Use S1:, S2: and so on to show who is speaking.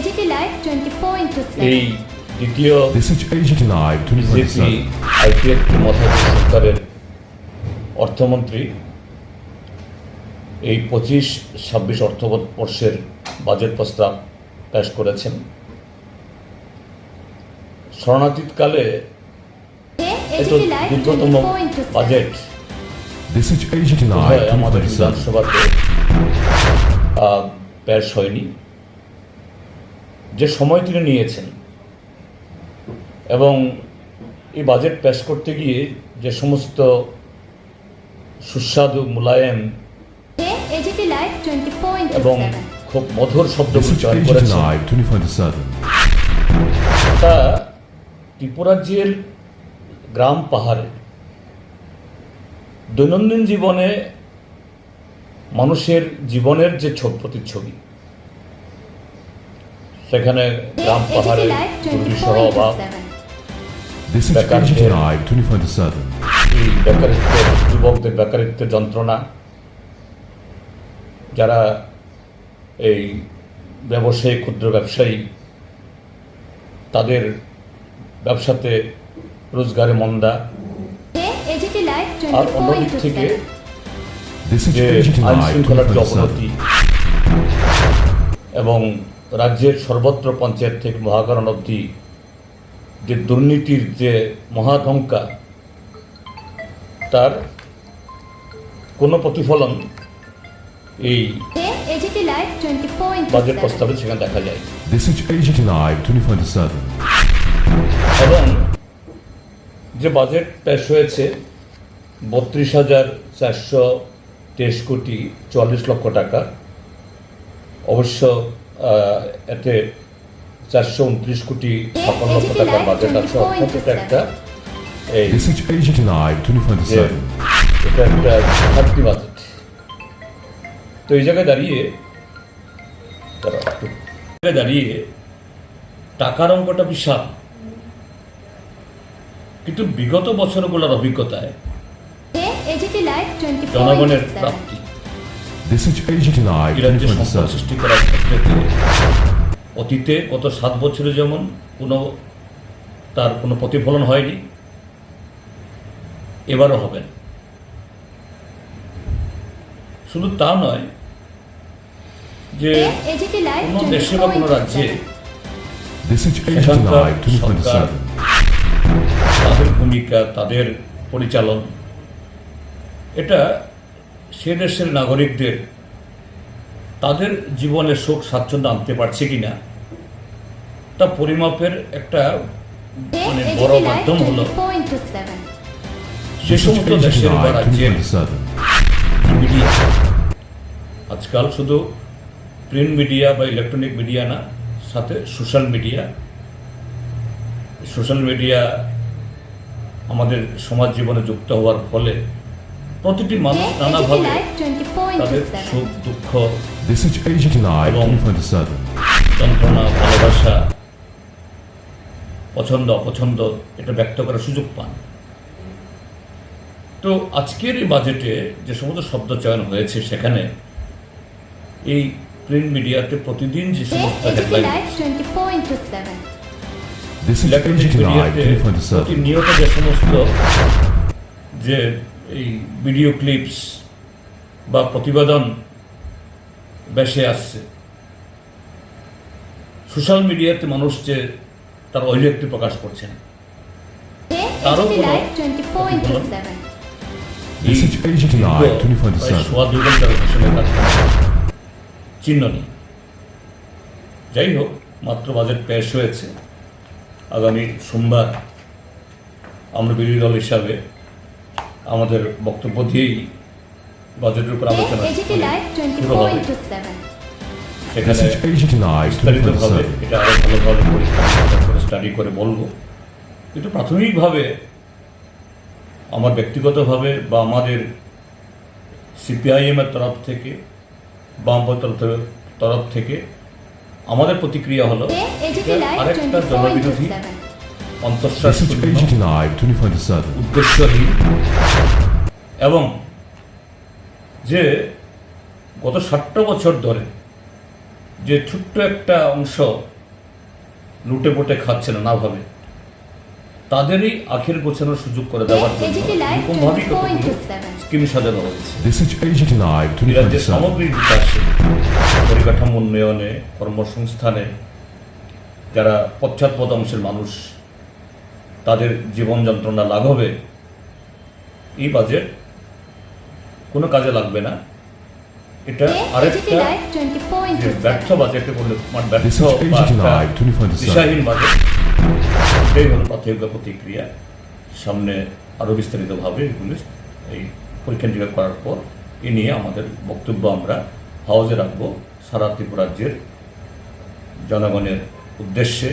S1: AGT Live 24
S2: এই দ্বিতীয়
S3: This is AGT Live
S2: BJP
S3: 2027.
S2: IPL সরকারের অর্থমন্ত্রী। এই পঁচিশ ছাব্বিশ অর্থবর্ষের বাজেট প্রস্তাব পেশ করেছেন। শরণাতীতকালে এত
S1: AGT
S2: দীর্ঘতম বাজেট আমাদের
S3: 2027.
S2: বিধানসভাতে আহ, পেশ হয়নি। যে সময় তিনি নিয়েছেন এবং এই বাজেট পেশ করতে গিয়ে যে সমস্ত সুস্বাদু মোলায়েম
S1: AGT Live 24
S2: এবং খুব মধুর শব্দগুলো চয়ন করেছেন। তা ত্রিপুরাজ্যের গ্রাম পাহাড়ে দৈনন্দিন জীবনে মানুষের জীবনের যে ছোট প্রতিচ্ছবি সেখানে গ্রাম পাহাড়ে
S1: Live
S2: দুর্বিষহ অভাব
S1: 24
S3: This is
S2: Becker
S3: Live 2027.
S2: এই বেকারিত্বের যুবকদের বেকারিত্বের যন্ত্রণা যারা এই ব্যবসায়ী ক্ষুদ্র ব্যবসায়ী তাদের ব্যবসাতে রোজগারে মন্দা। আর অন্যদিক থেকে
S1: 24
S3: This is
S2: যে আইন শৃঙ্খলার যে অবনতি এবং রাজ্যের সর্বত্র পঞ্চায়েত থেকে মহাকরণ অবধি যে দুর্নীতির যে মহাধঙ্কা তার কোনো প্রতিফলন এই
S1: AGT Live 24
S2: বাজেট প্রস্তাবে সেখানে দেখা যায়
S3: This is AGT Live 2027.
S2: এবং যে বাজেট পেশ হয়েছে বত্রিশ হাজার চারশো তেইশ কোটি চুয়াল্লিশ লক্ষ টাকা অবশ্য এতে চারশো উনত্রিশ কোটি ছাপ্পান্ন টাকার বাজেট আছে অর্থাৎ এটা একটা এই
S3: This is AGT Live
S2: যে
S3: 2027.
S2: এটা একটা ঘাটতি বাজেট। তো এই জায়গায় দাঁড়িয়ে জায়গায় দাঁড়িয়ে টাকার অঙ্কটা বিশাল। কিন্তু বিগত বছরগুলোর অভিজ্ঞতায়
S1: AGT Live 24
S2: জনগণের প্রাপ্তি।
S3: This is AGT Live
S2: এই রাজ্যে সম্পদ
S3: 2027.
S2: সৃষ্টি করার ক্ষেত্রে অতীতে গত সাত বছরে যেমন কোনো তার কোনো প্রতিফলন হয়নি এবারও হবে না। শুধু তা নয় যে কোনো দেশে বা কোনো রাজ্যে
S1: 24
S3: This is AGT
S2: সেখানকার
S3: Live
S2: সরকার তাদের ভূমিকা তাদের পরিচালন এটা সে দেশের নাগরিকদের তাদের জীবনে সুখ স্বাচ্ছন্দ্য আনতে পারছে কিনা তা পরিমাপের একটা মানে বড় মাধ্যম হলো
S1: 24
S2: যে সমস্ত দেশের বা রাজ্যের মিডিয়া আজকাল শুধু প্রিন্ট মিডিয়া বা ইলেকট্রনিক মিডিয়া না সাথে সোশ্যাল মিডিয়া সোশ্যাল মিডিয়া আমাদের সমাজ জীবনে যুক্ত হওয়ার ফলে প্রতিটি মানুষ নানাভাবে তাদের সুখ দুঃখ
S3: This is AGT Live
S2: এবং
S3: 2027.
S2: যন্ত্রণা ভালোবাসা পছন্দ অপছন্দ এটা ব্যক্ত করার সুযোগ পান তো আজকের এই বাজেটে যে সমস্ত শব্দ চয়ন হয়েছে সেখানে এই প্রিন্ট মিডিয়াতে প্রতিদিন যে সমস্ত headline
S1: Live 24
S3: This is
S2: electronic
S3: AGT Live
S2: মিডিয়াতে
S3: 2027.
S2: প্রতিনিয়ত যে সমস্ত যে এই ভিডিও ক্লিপস বা প্রতিবেদন বেশে আসছে। সোশ্যাল মিডিয়াতে মানুষ যে তার অভিব্যক্তি প্রকাশ করছেন তারও
S1: AGT
S2: কোনো
S1: Live 24
S3: This is AGT Live
S2: দীর্ঘ প্রায়
S3: 2027.
S2: সোয়া দুই ঘণ্টার ঘোষণা তার কোনো চিহ্ন নেই। যাই হোক মাত্র বাজেট পেশ হয়েছে। আগামী সোমবার আমরা বিরোধী দল হিসাবে আমাদের বক্তব্য দিয়েই বাজেটের উপর আলোচনা শুরু হবে।
S1: 24
S3: This
S2: সেখানে বিস্তারিতভাবে এটা আরও ভালোভাবে পরীক্ষা নিরীক্ষা করে স্টাডি করে বলব। কিন্তু প্রাথমিকভাবে আমার ব্যক্তিগতভাবে বা আমাদের সিপিআইএমের তরফ থেকে বামপন্থের তরফ থেকে আমাদের প্রতিক্রিয়া হলো আরেকটা জনবিরোধী
S1: 24
S2: অন্তঃশ্বাস
S3: This is AGT Live 2027.
S2: উদ্দেশ্যহীন এবং যে গত ষাটটা বছর ধরে যে ছোট্ট একটা অংশ লুটে পুটে খাচ্ছে না না ভাবে তাদেরই আখের গোছানোর সুযোগ করে দেওয়ার জন্য এরকমভাবেই কতগুলো স্কিম সাজানো হয়েছে। রাজ্যের সামগ্রিক বিকাশে পরিকাঠামো উন্নয়নে কর্মসংস্থানে যারা পশ্চাৎপদ অংশের মানুষ তাদের জীবন যন্ত্রণা লাঘবে এই বাজেট কোনো কাজে লাগবে না এটা আরেকটা ব্যর্থ
S1: 7.
S2: বাজেটে বললে মানে ব্যর্থ
S3: This is
S2: বা
S3: AGT
S2: একটা
S3: Live 2027.
S2: দিশাহীন বাজেট এটাই হলো প্রাথমিক প্রতিক্রিয়া সামনে আরও বিস্তারিতভাবে এগুলি এই পরীক্ষা নিরীক্ষা করার পর এ নিয়ে আমাদের বক্তব্য আমরা হাউজে রাখব সারা ত্রিপুরাজ্যের জনগণের উদ্দেশ্যে